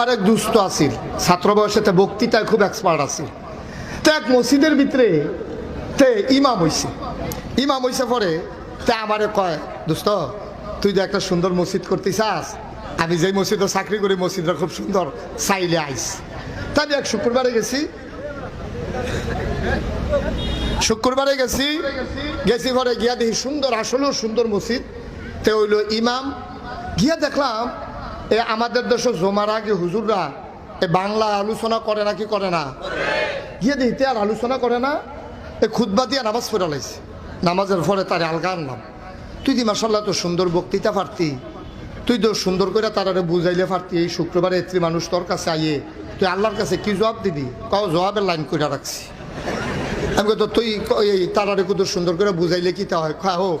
আরেক দুস্থ আছিল। ছাত্র বয়সেতে বক্তৃতায় খুব এক্সপার্ট আছিল। তো এক মসজিদের ভিতরে তে ইমাম হইছে। ইমাম হইছে পরে তে আমারে কয় দোস্ত তুই যে একটা সুন্দর মসজিদ করতে চাস আমি যেই মসজিদে চাকরি করি, মসজিদটা খুব সুন্দর, চাইলে আইস। তা আমি এক শুক্রবারে গেছি। শুক্রবারে গেছি গেছি পরে গিয়া দেখি সুন্দর, আসলেও সুন্দর মসজিদ। তে হইল ইমাম। গিয়া দেখলাম এ আমাদের দেশে জমার আগে হুজুররা এ বাংলা আলোচনা করে না কি করে না? গিয়ে দেখতে আর আলোচনা করে না, এ খুদবা দিয়ে নামাজ পড়া লাইছে। নামাজের পরে তারে আলগা আনলাম। তুই দি মাসাল্লাহ তো সুন্দর বক্তৃতা পারতি। তুই তো সুন্দর করে তারারে বুঝাইলে পারতি, এই শুক্রবারে এত্রি মানুষ তোর কাছে আইয়ে তুই আল্লাহর কাছে কি জবাব দিবি? কাউ জবাবের লাইন করে রাখছি। আমি তো তুই তারারে কত সুন্দর করে বুঝাইলে কি তা হয়? খা হোক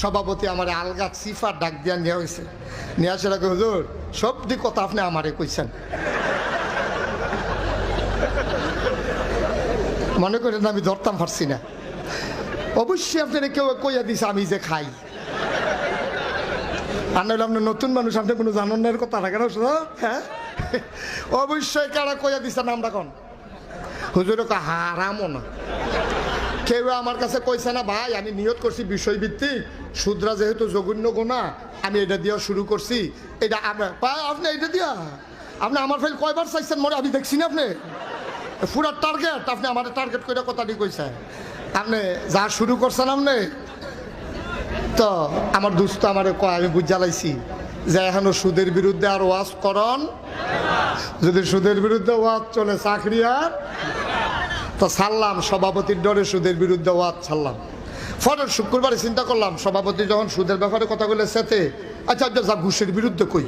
সভাপতি আমার আলগা সিফার ডাক দিয়া নেওয়া হয়েছে আসে রাখে হুজুর সব দিক কথা আপনি আমারে কইছেন। মনে করেন আমি ধরতাম পারছি না। অবশ্যই আপনারা কেউ কইয়া দিছে, আমি যে খাই। আর নইলে আপনি নতুন মানুষ, আপনি কোনো জানান না এর কথা রাখেন হ্যাঁ? অবশ্যই কারা কইয়া দিছে নামটা কোন? হুজুর হারামও না। কেউ আমার কাছে কইছে না, ভাই, আমি নিয়ত করছি বিষয়ভিত্তিক শুদ্রা যেহেতু জঘন্য গোনা, আমি এটা দিয়া শুরু করছি। এটা আপনার আপনি এটা দিয়া। আপনি আমার ফেল কয়বার চাইছেন মনে আমি দেখছি না আপনি। পুরা টার্গেট আপনি আমার টার্গেট করে কথাটি কইছে আপনি যা শুরু করছেন আপনি, তো আমার দুস্থ আমার কয়, আমি বুঝালাইছি যে এখনও সুদের বিরুদ্ধে আর ওয়াজ করন। যদি সুদের বিরুদ্ধে ওয়াজ চলে চাকরি আর, তো ছাড়লাম, সভাপতির ডরে সুদের বিরুদ্ধে ওয়াজ ছাড়লাম। পরের শুক্রবারে চিন্তা করলাম, সভাপতি যখন সুদের ব্যাপারে কথা বলে সেতে আচ্ছা আচ্ছা যা ঘুষের বিরুদ্ধে কই?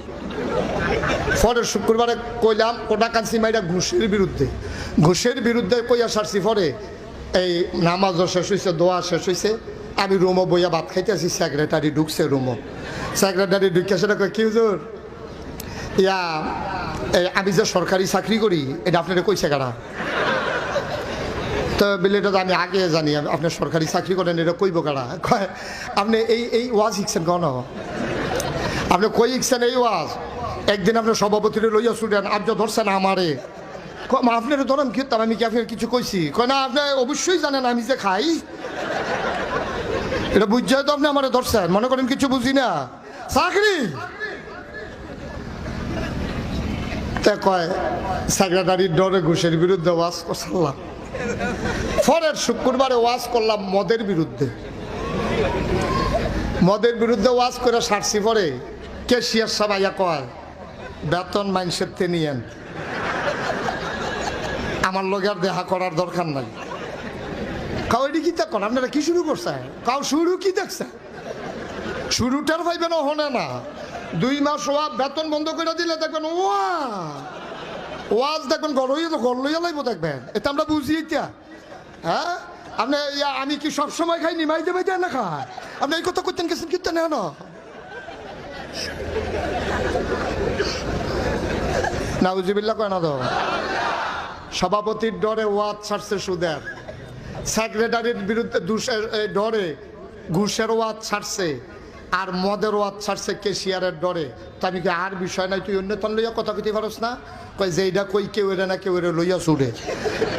পরের শুক্রবারে কইলাম কোটা কান্সি মাইরা ঘুষের বিরুদ্ধে। ঘুষের বিরুদ্ধে কইয়া সারছি পরে, এই নামাজও শেষ হয়েছে দোয়া শেষ হয়েছে আমি রুমো বইয়া ভাত খাইতে আছি সেক্রেটারি ঢুকছে রুমো সেক্রেটারি ঢুকে সেটা কি হুজুর? ইয়া আমি যে সরকারি চাকরি করি, এটা আপনারা কইছে কারা? তো বিলেটা আমি আগে জানি, আমি- আপনি সরকারি চাকরি করেন, এটা কইব কারা? কয়, আপনি এই এই ওয়াজ শিখছেন কেন? আপনি কই শিখছেন এই ওয়াজ? একদিন আপনি সভাপতির লইয়া শুনেন আপনি ধরছেন আমারে। আপনার ধরেন কি? আমি কি আপনার কিছু কইছি? কয়, না, আপনি অবশ্যই জানেন আমি যে খাই। এটা বুঝছে তো আপনি আমারে ধরছেন, মনে করেন কিছু বুঝি না। চাকরি? তা কয় সেক্রেটারির ডরে ঘুষের বিরুদ্ধে ওয়াজ করলাম পরের শুক্রবারে ওয়াজ করলাম মদের বিরুদ্ধে। মদের বিরুদ্ধে ওয়াজ করে সারছি পরে, কেশিয়ার সবাইয়া কয়, বেতন মাইনসের তে নিয়েন আমার লগে আর দেখা করার দরকার নাই। কাউ এটি কি দেখ আপনারা কি শুরু করছে? কাউ শুরু কি দেখছে? শুরুটার ভাইবেন হনে না। দুই মাস ওয়া বেতন বন্ধ করে দিলে দেখবেন, ওয়া! ওয়াজ দেখবেন ঘর হইয়া তো ঘর লইয়া লাগবো দেখবেন। এটা আমরা বুঝি এটা। হ্যাঁ? আপনি আমি কি সব সময় খাই, নিমাই দেবে দেয় না খায়? আপনি এই কথা করতেন গেছেন কিন্তু নেন না। উজিবিল্লা কয় না তো? সভাপতির ডরে ওয়াজ ছাড়ছে সুদের। সেক্রেটারির বিরুদ্ধে দুষের ডরে ঘুষের ওয়াজ ছাড়ছে। আর মদের ওয়াজ ছাড়ছে কেশিয়ারের ডরে। তো আমি কি আর বিষয় নাই, তুই অন্য তন লইয়া কথা কইতে পারস না? কই, যে এইটা কই, কেউ এরে না কেউ এরে লইয়া সুরে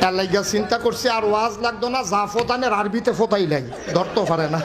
তার লাগিয়া চিন্তা করছে, আর ওয়াজ লাগতো না, যা ফোতানের আরবিতে ফোতাই লাই ধরতে পারে না।